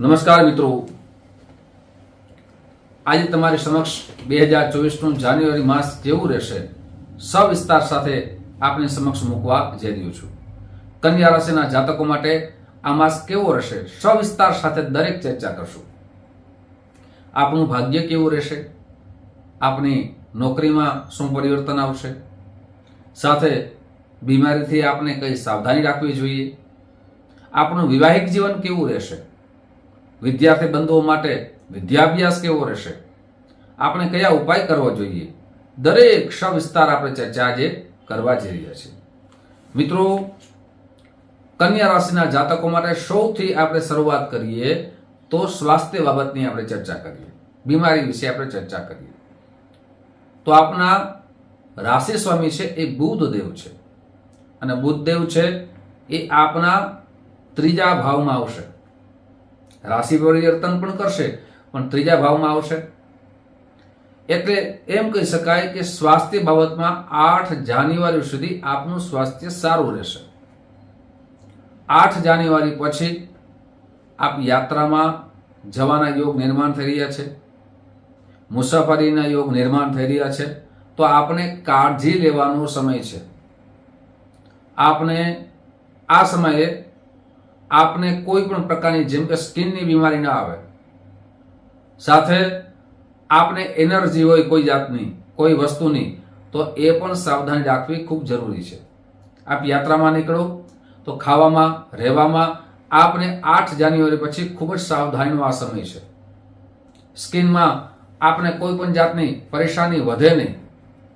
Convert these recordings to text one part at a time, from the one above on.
નમસ્કાર મિત્રો. આજે તમારી સમક્ષ બે હજાર ચોવીસનું જાન્યુઆરી માસ કેવું રહેશે. સવિસ્તાર સાથે આપની સમક્ષ મૂકવા જઈ રહ્યો છું. કન્યા રાશિના જાતકો માટે આ માસ કેવો રહેશે? સવિસ્તાર સાથે દરેક ચર્ચા કરશું. આપનું ભાગ્ય કેવું રહેશે? આપની નોકરીમાં શું પરિવર્તન આવશે? સાથે બીમારીથી આપણે કઈ સાવધાની રાખવી જોઈએ? આપણું વિવાહિક જીવન કેવું રહેશે? વિદ્યાર્થી બંધુઓ માટે વિદ્યાભ્યાસ કેવો રહેશે? આપણે કયા ઉપાય કરવા જોઈએ? દરેક સવિસ્તાર આપણે ચર્ચા આજે કરવા જઈ રહ્યા છીએ. મિત્રો, કન્યા રાશિના જાતકો માટે સૌથી આપણે શરૂઆત કરીએ તો સ્વાસ્થ્ય બાબતની આપણે ચર્ચા કરીએ. બીમારી વિશે આપણે ચર્ચા કરીએ. તો આપના રાશિ સ્વામી છે એ બુધ દેવ છે. અને બુધ દેવ છે એ આપના ત્રીજા ભાવમાં આવશે. રાશિ પરિવર્તન પણ કરશે, પણ ત્રીજા ભાવમાં આવશે. એટલે એમ કહી શકાય કે સ્વાસ્થ્ય બાબતમાં આઠ જાન્યુઆરી સુધી આપનું સ્વાસ્થ્ય સારું રહેશે. આઠ જાન્યુઆરી પછી આપ યાત્રામાં જવાના યોગ નિર્માણ થઈ રહ્યા છે. મુસાફરીના યોગ નિર્માણ થઈ રહ્યા છે. તો આપણે કાળજી લેવાનો સમય છે. આપને આ સમયે આપને કોઈ પણ પ્રકારની જેમ કે સ્કિનની બીમારી ના આવે. સાથે આપને એનર્જી હોય કોઈ જાતની, કોઈ વસ્તુની, તો એ પણ સાવધાની રાખવી ખૂબ જરૂરી છે. આપ યાત્રામાં નીકળો, તો ખાવામાં, રહેવામાં આપને આઠ જાન્યુઆરી પછી ખૂબ જ સાવધાનીનો આ સમય છે. સ્કિનમાં આપને કોઈ પણ જાતની પરેશાની વધે નહીં,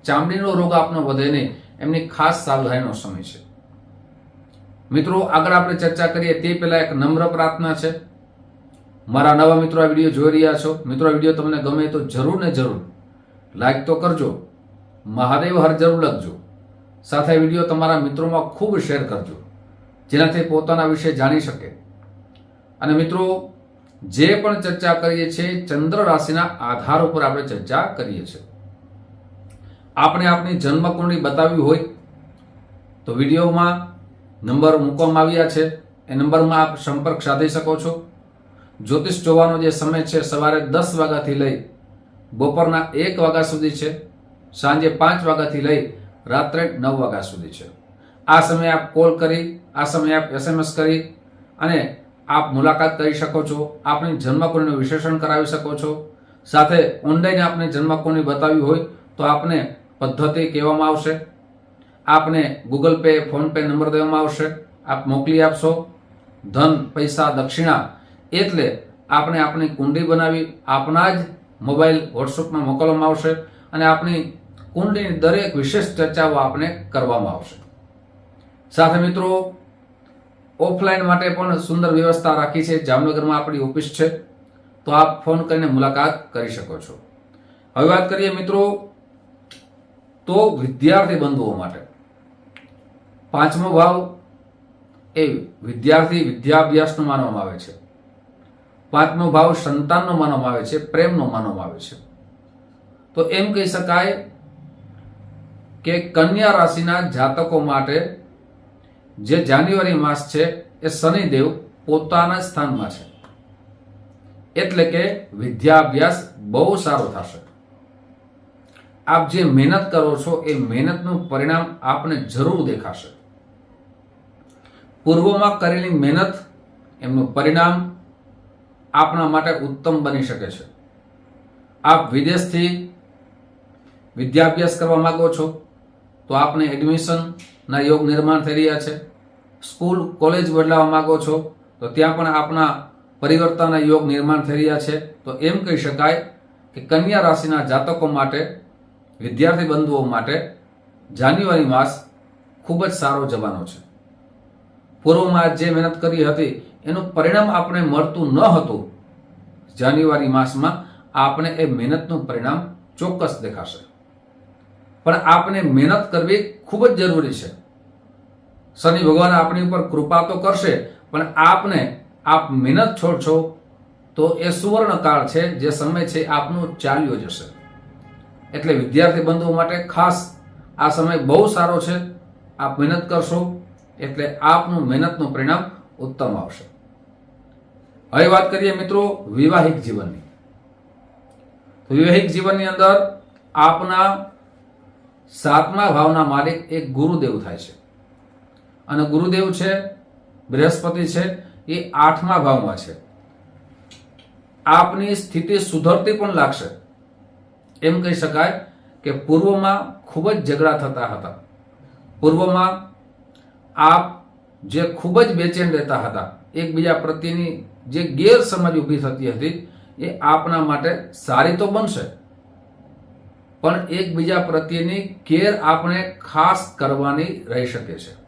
ચામડીનો રોગ આપનો વધે નહીં, એમની ખાસ સાવધાનીનો સમય છે. મિત્રો, આગળ આપણે ચર્ચા કરીએ, તે પહેલા એક નમ્ર પ્રાર્થના છે. મારા નવા મિત્રો આ વીડિયો જોઈ રહ્યા છો. મિત્રો, આ વીડિયો તમને ગમે તો જરૂર ને જરૂર લાઈક તો કરજો. મહાદેવ હર જરૂર લખજો. સાથે વીડિયો તમારા મિત્રોમાં ખૂબ શેર કરજો, જેનાથી પોતાના વિશે જાણી શકે. અને મિત્રો, જે પણ ચર્ચા કરીએ છીએ, ચંદ્ર રાશિના આધાર ઉપર આપણે ચર્ચા કરીએ છીએ. આપણે આપની જન્મકુંડળી બતાવી હોય તો વિડીયોમાં નંબર મૂકવામાં આવ્યા છે. એ નંબરમાં આપ સંપર્ક સાધી શકો છો. જ્યોતિષ જોવાનો જે સમય છે સવારે દસ વાગ્યાથી લઈ બપોરના એક વાગ્યા સુધી છે. સાંજે પાંચ વાગ્યાથી લઈ રાત્રે નવ વાગ્યા સુધી છે. આ સમયે આપ કોલ કરી, આ સમયે આપ એસએમએસ કરી અને આપ મુલાકાત કરી શકો છો. આપની જન્મકુંડનું વિશ્લેષણ કરાવી શકો છો. સાથે ઓનલાઈન આપને જન્મકુંડની બતાવી હોય તો આપને પદ્ધતિ કહેવામાં આવશે. આપને Google Pay PhonePe number દેવામાં આવશે. આપ મોકલી આપશો. ધન, પૈસા, દક્ષિણા, એટલે આપણે આપણી કુંડી બનાવી આપના જ મોબાઈલ વોટ્સઅપમાં મોકલવામાં આવશે અને આપણી કુંડીની દરેક વિશેષ ચર્ચાઓ આપણે કરવામાં આવશે. સાથે મિત્રો, ઓફલાઈન માટે પણ સુંદર વ્યવસ્થા રાખી છે. જામનગરમાં આપણી ઓફિસ છે. તો આપ ફોન કરીને મુલાકાત કરી શકો છો. હવે વાત કરીએ મિત્રો, તો વિદ્યાર્થી બંધુઓ માટે. પાંચમો ભાવ એ વિદ્યાર્થી વિદ્યાભ્યાસનો માનવામાં આવે છે. પાંચમો ભાવ સંતાનનો માનવામાં આવે છે, પ્રેમનો માનવામાં આવે છે. તો એમ કહી શકાય કે કન્યા રાશિના જાતકો માટે જે જાન્યુઆરી માસ છે, એ શનિદેવ પોતાના સ્થાનમાં છે. એટલે કે વિદ્યાભ્યાસ બહુ સારો થશે. આપ જે મહેનત કરો છો, એ મહેનતનું પરિણામ આપને જરૂર દેખાશે. પૂર્વમાં કરેલી મહેનત, એમનું પરિણામ આપણા માટે ઉત્તમ બની શકે છે. આપ વિદેશથી વિદ્યાભ્યાસ કરવા માગો છો, તો આપને એડમિશનના યોગ નિર્માણ થઈ રહ્યા છે. સ્કૂલ, કોલેજ બદલાવા માંગો છો, તો ત્યાં પણ આપના પરિવર્તનના યોગ નિર્માણ થઈ રહ્યા છે. તો એમ કહી શકાય કે કન્યા રાશિના જાતકો માટે, વિદ્યાર્થી બંધુઓ માટે જાન્યુઆરી માસ ખૂબ જ સારો જવાનો છે. પૂર્વમાં જે મહેનત કરી હતી, એનું પરિણામ આપણે મળતું ન હતું. જાન્યુઆરી માસમાં આપણે એ મહેનતનું પરિણામ ચોક્કસ દેખાશે. પણ આપણે મહેનત કરવી ખૂબ જ જરૂરી છે. શનિ ભગવાન આપણી ઉપર કૃપા તો કરશે, પણ આપને આપ મહેનત છોડશો તો એ સુવર્ણકાળ છે જે સમય છે આપનું ચાલ્યો જશે. એટલે વિદ્યાર્થી બંધુઓ માટે ખાસ આ સમય બહુ સારો છે. આપ મહેનત કરશો એટલે આપનું મહેનતનું પરિણામ ઉત્તમ આવશે. હવે વાત કરીએ મિત્રો વિવાહિક જીવનની. વિવાહિક જીવનની અંદર આપના સાતમા ભાવના માલિક એક ગુરુદેવ થાય છે. અને ગુરુદેવ છે, બૃહસ્પતિ છે, એ આઠમા ભાવમાં છે. આપની સ્થિતિ સુધરતી પણ લાગશે. એમ કહી શકાય કે પૂર્વમાં ખૂબ જ ઝઘડા થતા હતા. પૂર્વમાં આપ જે ખૂબ જ બેચેન રહેતા હતા, એકબીજા પ્રત્યેની જે ગેરસમજ ઊભી થતી હતી, એ આપના માટે સારી તો બનશે. પણ એકબીજા પ્રત્યેની કેર આપણે ખાસ કરવાની રહી શકે છે.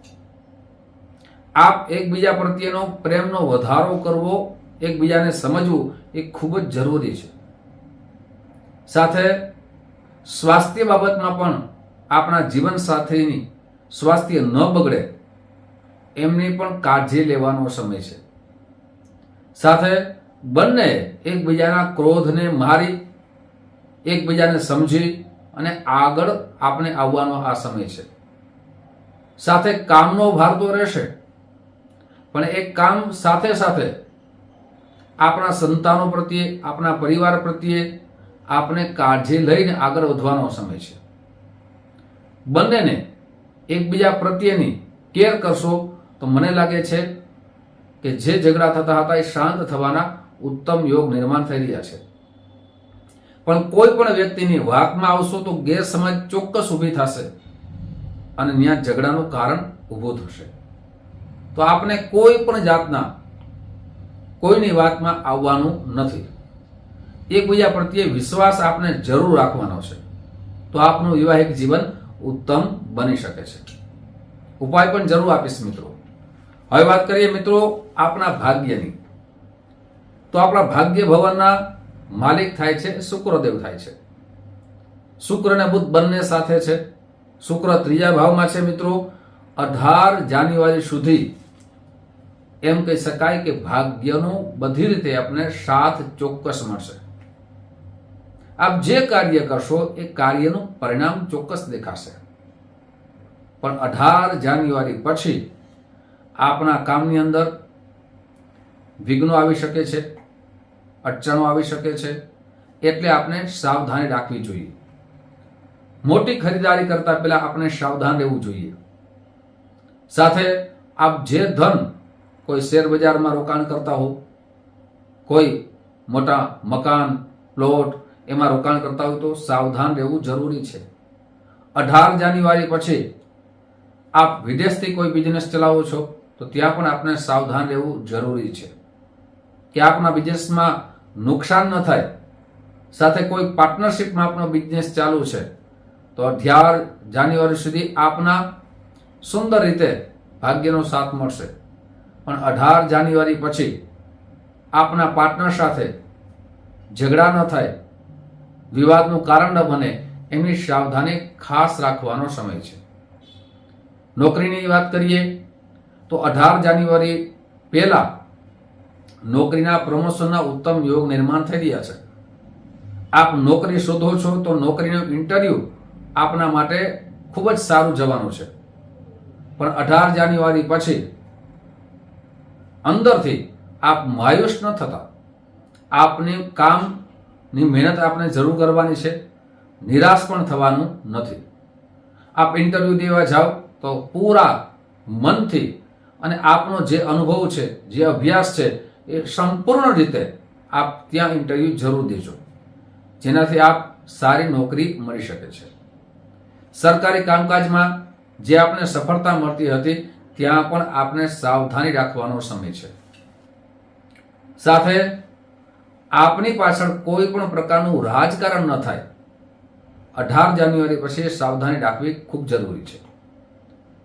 આપ એકબીજા પ્રત્યેનો પ્રેમનો વધારો કરવો, એકબીજાને સમજવું એ ખૂબ જ જરૂરી છે. સાથે સ્વાસ્થ્ય બાબતમાં પણ આપણા જીવન સાથીની સ્વાસ્થ્ય ન બગડે એમની પણ કાળજી લેવાનો સમય છે. સાથે બંને એકબીજાના ક્રોધને મારી, એકબીજાને સમજી અને આગળ આપણે આવવાનો આ સમય છે. સાથે કામનો ભાર તો રહેશે, પણ એ કામ સાથે સાથે આપણા સંતાનો પ્રત્યે, આપણા પરિવાર પ્રત્યે આપણે કાળજી લઈને આગળ વધવાનો સમય છે. બંનેને એકબીજા પ્રત્યેની કેર કરશો તો મને લાગે છે કે જે ઝઘડા થતા હતા એ શાંત થવાના ઉત્તમ યોગ નિર્માણ થઈ રહ્યા છે. પણ કોઈ પણ વ્યક્તિની વાતમાં આવશો તો ગેરસમજ ચોક્કસ ઊભી થશે અને ત્યાં ઝઘડાનું કારણ ઊભું થશે. તો આપણે કોઈ પણ જાતના કોઈની વાતમાં આવવાનું નથી. એકબીજા પ્રત્યે વિશ્વાસ આપણે જરૂર રાખવાનો છે. તો આપનું વિવાહિક જીવન ઉત્તમ બની શકે છે. ઉપાય પણ જરૂર આપીશ મિત્રો. હવે વાત કરીએ મિત્રો આપણા ભાગ્યની. તો આપણા ભાગ્ય ભવનના માલિક થાય છે, શુક્રદેવ થાય છે. શુક્ર અને બુધ બંને સાથે છે. શુક્ર ત્રીજા ભાવમાં છે મિત્રો. અઢાર જાન્યુઆરી સુધી એમ કહી શકાય કે ભાગ્યનું બધી રીતે આપણે સાથ ચોક્કસ મળશે. આપ જે કાર્ય કરશો એ કાર્યનું પરિણામ ચોક્કસ દેખાશે. પણ અઢાર જાન્યુઆરી પછી આપણા કામની અંદર વિઘ્નો આવી શકે છે, અડચણો આવી શકે છે, એટલે આપણે સાવધાની રાખવી જોઈએ. મોટી ખરીદારી કરતા પહેલા આપણે સાવધાન રહેવું જોઈએ. સાથે આપ જે ધન કોઈ શેર બજારમાં રોકાણ કરતા હો, કોઈ મોટા મકાન, પ્લોટ એમાં રોકાણ કરતા હોય તો સાવધાન રહેવું જરૂરી છે. અઢાર જાન્યુઆરી પછી આપ વિદેશથી કોઈ બિઝનેસ ચલાવો છો તો ત્યાં પણ આપણે સાવધાન રહેવું જરૂરી છે. કે આપના બિઝનેસમાં નુકસાન ન થાય, સાથે કોઈ પાર્ટનરશિપમાં આપણો બિઝનેસ ચાલુ છે, તો અઢાર જાન્યુઆરી સુધી આપના સુંદર રીતે ભાગ્યનો સાથ મળશે. પણ અઢાર જાન્યુઆરી પછી આપના પાર્ટનર સાથે ઝઘડા ન થાય, વિવાદનું કારણ ન બને એમની સાવધાની ખાસ રાખવાનો સમય છે. નોકરીની વાત કરીએ તો અઢાર જાન્યુઆરી પહેલા નોકરીના પ્રમોશનના ઉત્તમ યોગ નિર્માણ થઈ રહ્યા છે. આપ નોકરી શોધો છો તો નોકરીનું ઇન્ટરવ્યુ આપના માટે ખૂબ જ સારું જવાનું છે. પણ અઢાર જાન્યુઆરી પછી અંદરથી આપ માયુસ ન થતા. આપની કામની મહેનત આપણે જરૂર કરવાની છે. નિરાશ પણ થવાનું નથી. આપ ઇન્ટરવ્યુ દેવા જાઓ તો પૂરા મનથી અને આપનો જે અનુભવ છે, જે અભ્યાસ છે, એ સંપૂર્ણ રીતે આપ ત્યાં ઇન્ટરવ્યુ જરૂર દેજો. જેનાથી આપ સારી નોકરી મળી શકે છે. સરકારી કામકાજમાં જે આપને સફળતા મળતી હતી, ત્યાં પણ આપણે સાવધાની રાખવાનો સમય છે. સાથે, આપની પાછળ કોઈ પણ પ્રકારનું રાજકારણ ન થાય. અઢાર જાન્યુઆરી પછી સાવધાની રાખવી ખૂબ જરૂરી છે.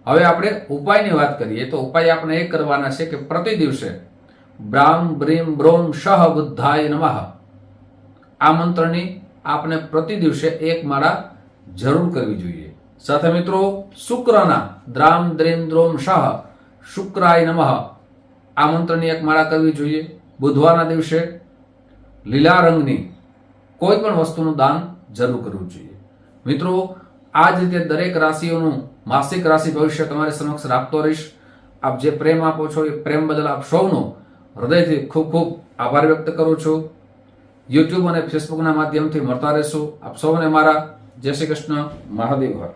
હવે આપણે ઉપાયની વાત કરીએ તો ઉપાય આપણે એ કરવાના છે કે પ્રતિ દિવસે બ્રામ બ્રીમ, બ્રોમ, શહ, બુદ્ધાય નમઃ. આ મંત્રની આપણે પ્રતિ દિવસે એક માળા જરૂર કરવી જોઈએ. સાથે મિત્રો, શુક્રના દ્રામ, દ્રીમ, દ્રોમ, શહ, શુક્રાય નમઃ. આ મંત્રની એક માળા કરવી જોઈએ. બુધવારના દિવસે લીલા રંગની કોઈ પણ વસ્તુનું દાન જરૂર કરવું જોઈએ. મિત્રો આ જ રીતે દરેક રાશિઓનું માસિક રાશિ ભવિષ્ય તમારી સમક્ષ રાખતો રહીશ. આપ જે પ્રેમ આપો છો, એ પ્રેમ બદલ આપ સૌનો હૃદયથી ખૂબ ખૂબ આભાર વ્યક્ત કરું છું. યુટ્યુબ અને ફેસબુકના માધ્યમથી મળતા રહેશું. આપ સૌને મારા જય શ્રી કૃષ્ણ. મહાદેવ હર.